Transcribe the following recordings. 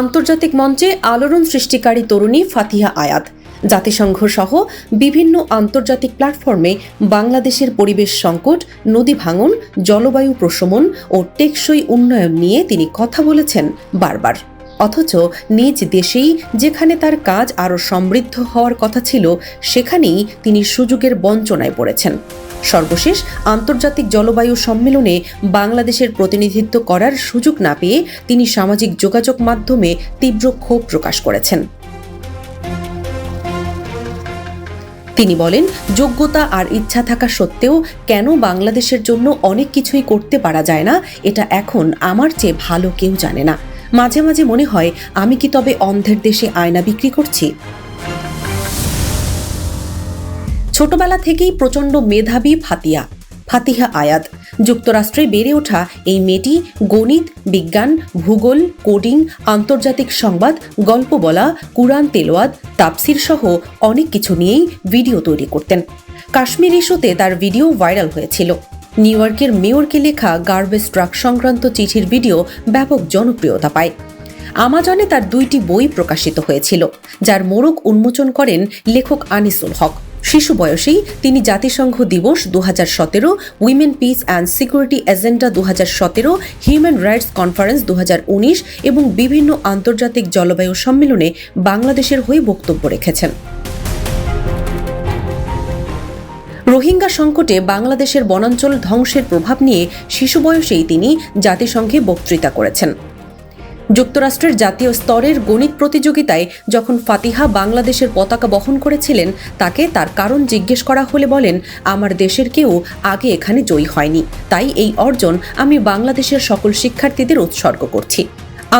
আন্তর্জাতিক মঞ্চে আলোড়ন সৃষ্টিকারী তরুণী ফাতিহা আয়াত। জাতিসংঘ সহ বিভিন্ন আন্তর্জাতিক প্ল্যাটফর্মে বাংলাদেশের পরিবেশ সংকট, নদী ভাঙন, জলবায়ু প্রশমন ও টেকসই উন্নয়ন নিয়ে তিনি কথা বলেছেন বারবার। অথচ নিজ দেশেই যেখানে তার কাজ আরও সমৃদ্ধ হওয়ার কথা ছিল, সেখানেই তিনি সুযোগের বঞ্চনায় পড়েছেন। সর্বশেষ আন্তর্জাতিক জলবায়ু সম্মেলনে বাংলাদেশের প্রতিনিধিত্ব করার সুযোগ না পেয়ে তিনি সামাজিক যোগাযোগ মাধ্যমে তীব্র ক্ষোভ প্রকাশ করেছেন। তিনি বলেন, যোগ্যতা আর ইচ্ছা থাকা সত্ত্বেও কেন বাংলাদেশের জন্য অনেক কিছুই করতে পারা যায় না, এটা এখন আমার চেয়ে ভালো কেউ জানে না। মাঝে মাঝে মনে হয়, আমি কি তবে অন্ধের দেশে আয়না বিক্রি করছি? ছোটবেলা থেকেই প্রচণ্ড মেধাবী ফাতিয়া, ফাতিহা আয়াত। যুক্তরাষ্ট্রে বেড়ে ওঠা এই মেয়েটি গণিত, বিজ্ঞান, ভূগোল, কোডিং, আন্তর্জাতিক সংবাদ, গল্প বলা, কুরআন তেলোয়াদ তাপসির সহ অনেক কিছু নিয়েই ভিডিও তৈরি করতেন। কাশ্মীর ইস্যুতে তার ভিডিও ভাইরাল হয়েছিল। নিউ ইয়র্কের মেয়রকে লেখা গার্বেজ ট্রাক সংক্রান্ত চিঠির ভিডিও ব্যাপক জনপ্রিয়তা পায়। আমাজনে তার দুইটি বই প্রকাশিত হয়েছিল, যার মোড়ক উন্মোচন করেন লেখক আনিসুল হক। শিশু বয়সেই তিনি জাতিসংঘ দিবস দু হাজার সতেরো women peace and security agenda দু হাজার সতেরো হিউম্যান রাইটস কনফারেন্স দু হাজার উনিশ এবং বিভিন্ন আন্তর্জাতিক জলবায়ু সম্মেলনে বাংলাদেশের হয়ে বক্তব্য রেখেছেন। রোহিঙ্গা সংকটে বাংলাদেশের বনাঞ্চল ধ্বংসের প্রভাব নিয়ে শিশু বয়সেই তিনি জাতিসংঘে বক্তৃতা করেছেন। যুক্তরাষ্ট্রের জাতীয় স্তরের গণিত প্রতিযোগিতায় যখন ফাতিহা বাংলাদেশের পতাকা বহন করেছিলেন, তাকে তার কারণ জিজ্ঞেস করা হলে বলেন, আমার দেশের কেউ আগে এখানে জয়ী হয়নি। তাই এই অর্জন আমি বাংলাদেশের সকল শিক্ষার্থীদের উৎসর্গ করছি।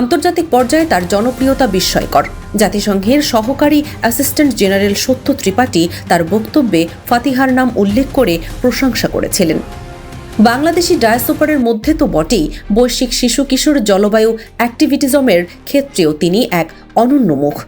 আন্তর্জাতিক পর্যায়ে তার জনপ্রিয়তা বিস্ময়কর। জাতিসংঘের সহকারী অ্যাসিস্ট্যান্ট জেনারেল সত্য ত্রিপাঠী তার বক্তব্যে ফাতিহার নাম উল্লেখ করে প্রশংসা করেছিলেন। বাংলাদেশি ডায়াসোপারের মধ্যে তো বটেই। বৈশ্বিক শিশু কিশোর জলবায়ু অ্যাক্টিভিটিজমের ক্ষেত্রেও তিনি এক অনন্য মুখ।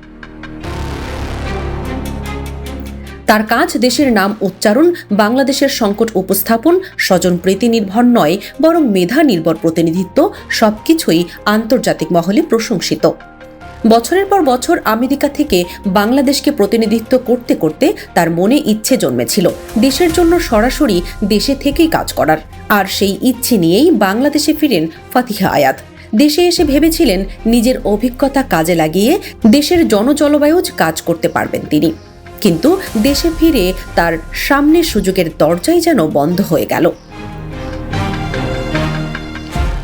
তার কাজ দেশের নাম উচ্চারণ, বাংলাদেশের সংকট উপস্থাপন, স্বজন প্রীতি নির্ভর নয়, বরং মেধা নির্ভর প্রতিনিধিত্ব, সবকিছুই আন্তর্জাতিক মহলে প্রশংসিত। বছরের পর বছর আমেরিকা থেকে বাংলাদেশকে প্রতিনিধিত্ব করতে করতে তার মনে ইচ্ছে জন্মেছিল। দেশের জন্য সরাসরি দেশে থেকেই কাজ করার। আর সেই ইচ্ছে নিয়েই বাংলাদেশে ফিরেন ফাতিহা আয়াত। দেশে এসে ভেবেছিলেন নিজের অভিজ্ঞতা কাজে লাগিয়ে দেশের জনজলবায়ুজ কাজ করতে পারবেন তিনি। কিন্তু দেশে ফিরে তার সামনের সুযোগের দরজাই যেন বন্ধ হয়ে গেল।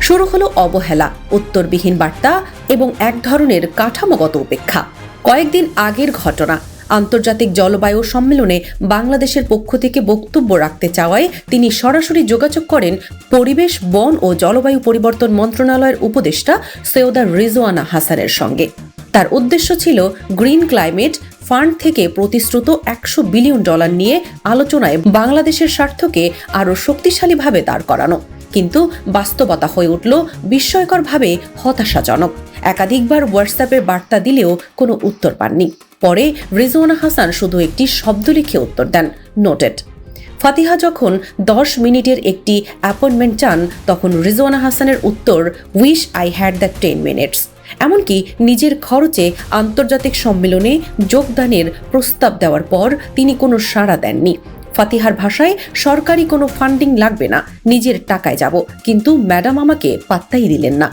শুরু হলো অবহেলা, উত্তরবিহীন বার্তা এবং এক ধরনের কাঠামোগত উপেক্ষা। কয়েকদিন আগের ঘটনা। আন্তর্জাতিক জলবায়ু সম্মেলনে বাংলাদেশের পক্ষ থেকে বক্তব্য রাখতে চাওয়ায় তিনি সরাসরি যোগাযোগ করেন পরিবেশ, বন ও জলবায়ু পরিবর্তন মন্ত্রণালয়ের উপদেষ্টা সৈয়দা রিজওয়ানা হাসানের সঙ্গে। তার উদ্দেশ্য ছিল গ্রিন ক্লাইমেট ফান্ড থেকে প্রতিশ্রুত একশো বিলিয়ন ডলার নিয়ে আলোচনায় বাংলাদেশের স্বার্থকে আরও শক্তিশালীভাবে দাঁড় করানো। কিন্তু বাস্তবতা হয়ে উঠল বিস্ময়করভাবে হতাশাজনক। একাধিকবার হোয়াটসঅ্যাপে বার্তা দিলেও কোনো উত্তর পাননি। পরে রিজওয়ানা হাসান শুধু একটি শব্দ লিখে উত্তর দেন নোটেড ফাতিহা যখন দশ মিনিটের একটি অ্যাপয়েন্টমেন্ট চান, তখন রিজওয়ানা হাসানের উত্তর wish I had the ten minutes এমনকি নিজের খরচে আন্তর্জাতিক সম্মেলনে যোগদানের প্রস্তাব দেওয়ার পর তিনি কোনো সাড়া দেননি। ফাতিহার ভাষায়, সরকারি কোনো ফান্ডিং লাগবে না, নিজের টাকায় যাব। কিন্তু ম্যাডাম আমাকে পাত্তাই দিলেন না।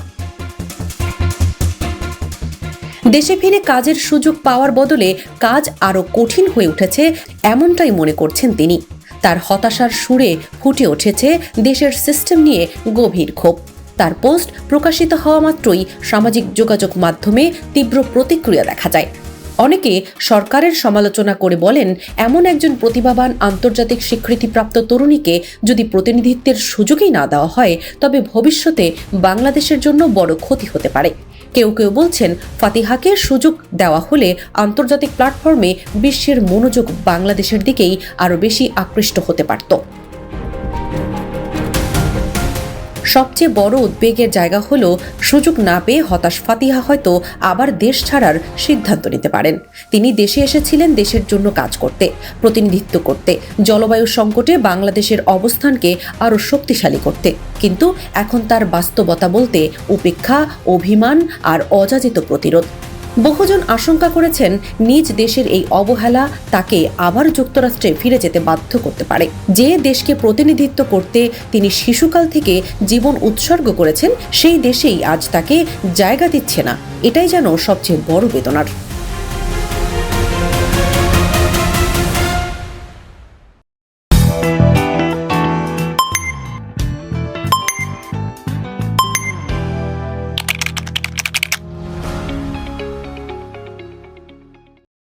দেশে ফিরে কাজের সুযোগ পাওয়ার বদলে কাজ আরও কঠিন হয়ে উঠেছে, এমনটাই মনে করছেন তিনি। তার হতাশার সুরে ফুটে উঠেছে দেশের সিস্টেম নিয়ে গভীর ক্ষোভ। তার পোস্ট প্রকাশিত হওয়া মাত্রই সামাজিক যোগাযোগ মাধ্যমে তীব্র প্রতিক্রিয়া দেখা যায়। অনেকে সরকারের সমালোচনা করে বলেন, এমন একজন প্রতিভাবান আন্তর্জাতিক স্বীকৃতিপ্রাপ্ত তরুণীকে যদি প্রতিনিধিত্বের সুযোগই না দেওয়া হয়, তবে ভবিষ্যতে বাংলাদেশের জন্য বড় ক্ষতি হতে পারে। কেউ কেউ বলছেন ফাতিহাকে সুযোগ দেওয়া হলে আন্তর্জাতিক প্ল্যাটফর্মে বিশ্বের মনোযোগ বাংলাদেশের দিকেই আরও বেশি আকৃষ্ট হতে পারত। সবচেয়ে বড় উদ্বেগের জায়গা হল সুযোগ না পেয়ে হতাশ ফাতিহা হয়তো আবার দেশ ছাড়ার সিদ্ধান্ত নিতে পারেন। তিনি দেশে এসেছিলেন দেশের জন্য কাজ করতে, প্রতিনিধিত্ব করতে, জলবায়ু সংকটে বাংলাদেশের অবস্থানকে আরও শক্তিশালী করতে। কিন্তু এখন তার বাস্তবতা বলতে উপেক্ষা, অভিমান আর অযাচিত প্রতিরোধ। বহুজন আশঙ্কা করেছেন নিজ দেশের এই অবহেলা তাকে আবার যুক্তরাষ্ট্রে ফিরে যেতে বাধ্য করতে পারে। যে দেশকে প্রতিনিধিত্ব করতে তিনি শিশুকাল থেকে জীবন উৎসর্গ করেছেন, সেই দেশেই আজ তাকে জায়গা দিচ্ছে না। এটাই যেন সবচেয়ে বড় বেদনার।